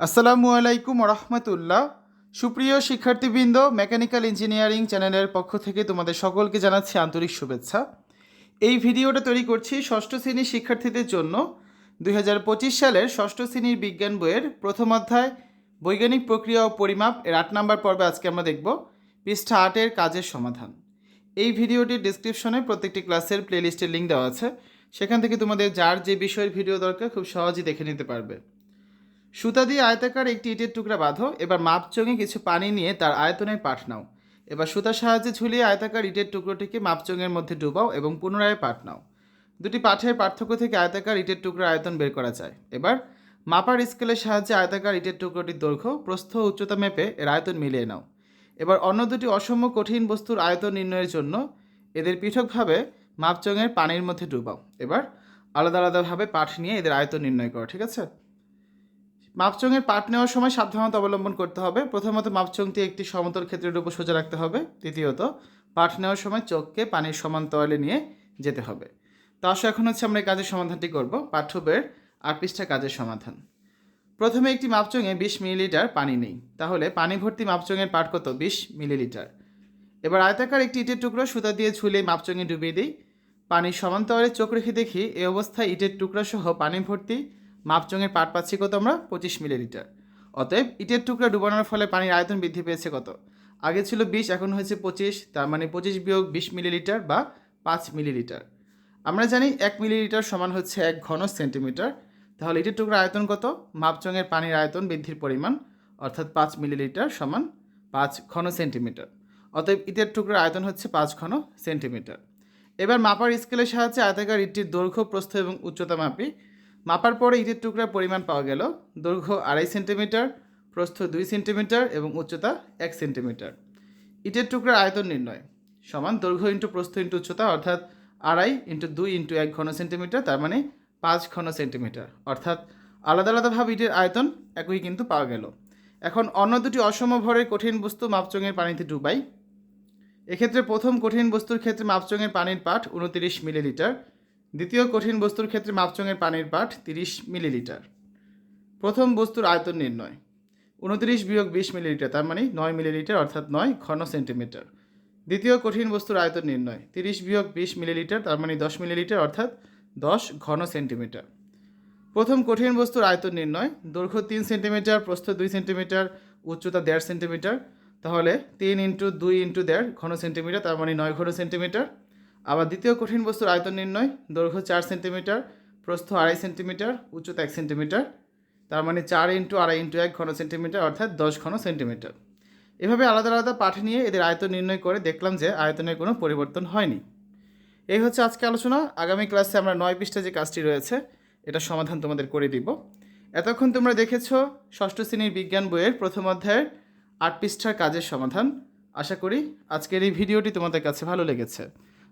আসসালামু আলাইকুম রহমতুল্লাহ সুপ্রিয় শিক্ষার্থীবৃন্দ, মেকানিক্যাল ইঞ্জিনিয়ারিং চ্যানেলের পক্ষ থেকে তোমাদের সকলকে জানাচ্ছি আন্তরিক শুভেচ্ছা। এই ভিডিওটা তৈরি করছি ষষ্ঠ শ্রেণির শিক্ষার্থীদের জন্য। দুই হাজার পঁচিশ সালের ষষ্ঠ শ্রেণির বিজ্ঞান বইয়ের প্রথম অধ্যায়, বৈজ্ঞানিক প্রক্রিয়া ও পরিমাপ এর আট নম্বর পর্বে আজকে আমরা দেখব পৃষ্ঠা আটের কাজের সমাধান। এই ভিডিওটির ডিসক্রিপশনে প্রত্যেকটি ক্লাসের প্লেলিস্টের লিঙ্ক দেওয়া আছে। সেখান থেকে তোমাদের যার যে বিষয়ের ভিডিও দরকার খুব সহজেই দেখে নিতে পারবে। সুতা দিয়ে আয়তাকার একটি ইটের টুকরা বাঁধো, এবার মাপ চঙে কিছু পানি নিয়ে তার আয়তনের পাঠ নাও। এবার সুতার সাহায্যে ঝুলিয়ে আয়তাকার ইটের টুকরোটিকে মাপচঙের মধ্যে ডুবাও এবং পুনরায় পাঠ নাও। দুটি পাঠের পার্থক্য থেকে আয়তাকার ইটের টুকরোর আয়তন বের করা যায়। এবার মাপার স্কেলের সাহায্যে আয়তাকার ইটের টুকরোটির দৈর্ঘ্য, প্রস্থ উচ্চতা মেপে এর আয়তন মিলিয়ে নাও। এবার অন্য দুটি অসম্য কঠিন বস্তুর আয়তন নির্ণয়ের জন্য এদের পৃথকভাবে মাপচঙের পানির মধ্যে ডুবাও। এবার আলাদা আলাদাভাবে পাঠ নিয়ে এদের আয়তন নির্ণয় করো, ঠিক আছে? মাপচঙের পাট নেওয়ার সময় সাবধানতা অবলম্বন করতে হবে। প্রথমত মাপচংটি একটি সমতল ক্ষেত্রের উপর সোজা রাখতে হবে। দ্বিতীয়ত পাট নেওয়ার সময় চোখকে পানির সমান সমান্তরালে নিয়ে যেতে হবে। তো আসো, এখন হচ্ছে আমরা এই কাজের সমাধানটি করব। পাঠ্য বইয়ের আট পৃষ্ঠা কাজের সমাধান। প্রথমে একটি মাপচঙে বিশ মিলিলিটার পানি নেই। তাহলে পানি ভর্তি মাপচঙের পাট কত? বিশ মিলিলিটার। এবার আয়তাকার একটি ইটের টুকরো সুতা দিয়ে ঝুলে মাপচঙে ডুবিয়ে দিই। পানির সমান্তরালে চোখ রেখে দেখি, এই অবস্থায় ইটের টুকরা সহ পানি ভর্তি মাপচঙের পাট পাচ্ছি কত আমরা? পঁচিশ মিলিলিটার। অতএব ইটের টুকরা ডুবানোর ফলে পানির আয়তন বৃদ্ধি পেয়েছে কত? আগে ছিল বিশ, এখন হয়েছে পঁচিশ, তার মানে পঁচিশ বিয়োগ বিশ মিলিলিটার বা পাঁচ মিলিলিটার। আমরা জানি এক মিলিলিটার সমান হচ্ছে এক ঘন সেন্টিমিটার। তাহলে ইটের টুকরা আয়তন কত? মাপচঙের পানির আয়তন বৃদ্ধির পরিমাণ, অর্থাৎ পাঁচ মিলিলিটার সমান পাঁচ ঘন সেন্টিমিটার। অতএব ইটের টুকরার আয়তন হচ্ছে পাঁচ ঘন সেন্টিমিটার। এবার মাপার স্কেলের সাহায্যে আয়তাকার ইটটির দৈর্ঘ্য, প্রস্থ এবং উচ্চতা মাপি মাপার পরে ইটের টুকরার পরিমাণ পাওয়া গেল। দৈর্ঘ্য আড়াই সেন্টিমিটার, প্রস্থ দুই সেন্টিমিটার এবং উচ্চতা এক সেন্টিমিটার। ইটের টুকরার আয়তন নির্ণয়। সমান দৈর্ঘ্য ইন্টু প্রস্থ ইন্টু উচ্চতা অর্থাৎ আড়াই ইন্টু দুই ইন্টু এক ঘন সেন্টিমিটার, তার মানে পাঁচ ঘন সেন্টিমিটার। অর্থাৎ আলাদা আলাদাভাবে ইটের আয়তন একই কিন্তু পাওয়া গেল। এখন অন্য দুটি অসম ভরের কঠিন বস্তু মাপচঙের পানিতে ডুবাই। এক্ষেত্রে প্রথম কঠিন বস্তুর ক্ষেত্রে মাপচঙের পানির পাঠ উনতিরিশ মিলিলিটার দ্বিতীয় কঠিন বস্তুর ক্ষেত্রে মাপচঙের পানির পাঠ তিরিশ মিলিলিটার। প্রথম বস্তুর আয়তন নির্ণয়। উনত্রিশ বিয়োগ বিশ মিলিলিটার, তার মানে নয় মিলিলিটার, অর্থাৎ নয় ঘন সেন্টিমিটার। দ্বিতীয় কঠিন বস্তুর আয়তন নির্ণয়। তিরিশ বিয়োগ বিশ মিলিলিটার, তার মানে দশ মিলিলিটার, অর্থাৎ দশ ঘন সেন্টিমিটার। প্রথম কঠিন বস্তুর আয়তন নির্ণয়। দৈর্ঘ্য তিন সেন্টিমিটার, প্রস্থ দুই সেন্টিমিটার, উচ্চতা দেড় সেন্টিমিটার। তাহলে তিন ইন্টু দুই ইন্টু দেড় ঘন সেন্টিমিটার, তার মানে নয় ঘন সেন্টিমিটার। আবার দ্বিতীয় কঠিন বস্তুর আয়তন নির্ণয়, দৈর্ঘ্য চার সেন্টিমিটার, প্রস্থ আড়াই সেন্টিমিটার, উচ্চতা এক সেন্টিমিটার, তার মানে চার ইন্টু আড়াই ইন্টু এক ঘন সেন্টিমিটার অর্থাৎ দশ ঘন সেন্টিমিটার। এভাবে আলাদা আলাদা পাঠ নিয়ে এদের আয়তন নির্ণয় করে দেখলাম যে আয়তনের কোনো পরিবর্তন হয়নি। এই হচ্ছে আজকে আলোচনা। আগামী ক্লাসে আমরা নয় পৃষ্ঠা যে কাজটি রয়েছে এটা সমাধান তোমাদের করে দিব। এতক্ষণ তোমরা দেখেছ ষষ্ঠ শ্রেণির বিজ্ঞান বইয়ের প্রথম অধ্যায়ের আট পৃষ্ঠার কাজের সমাধান। আশা করি আজকের এই ভিডিওটি তোমাদের কাছে ভালো লেগেছে।